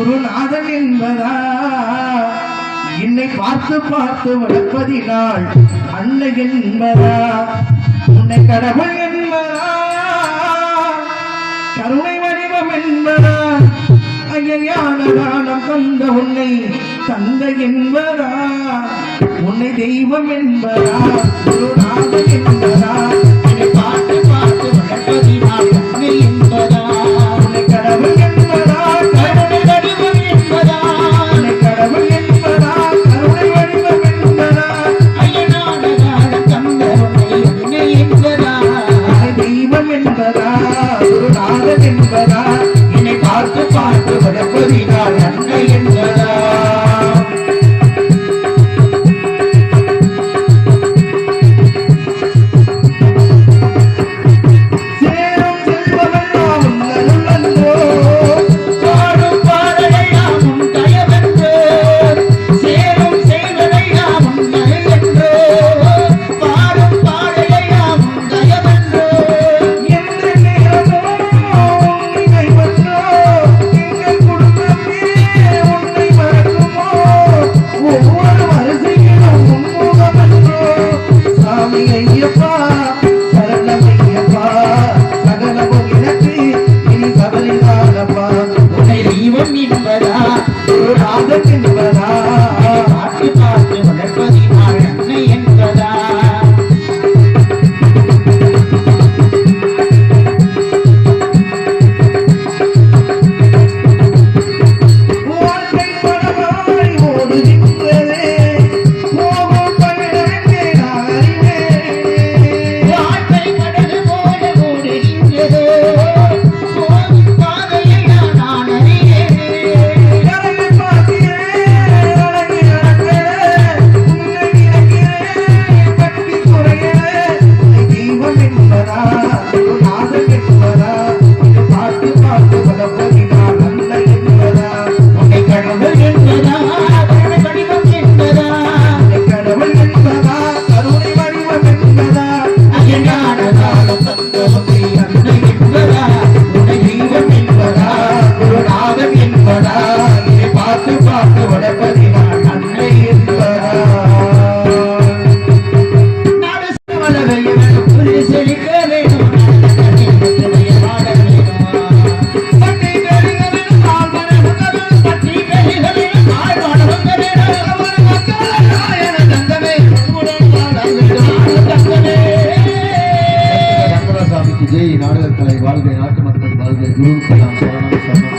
குருநாதன் என்பதா? என்னை பார்த்து பார்த்து வளர்ப்பதினால் அன்னை என்பதா? உன்னை கடவுள் என்பதா? கருணை வடிவம் என்பதா? ஐயான காலம் தந்த உன்னை தந்தை என்பதா? உன்னை தெய்வம் என்பதா? குருநாதன் என்பதா வாழ்கை நாடகக்கலை வாழ்கை நாட்டு மக்கள் வாழ்கை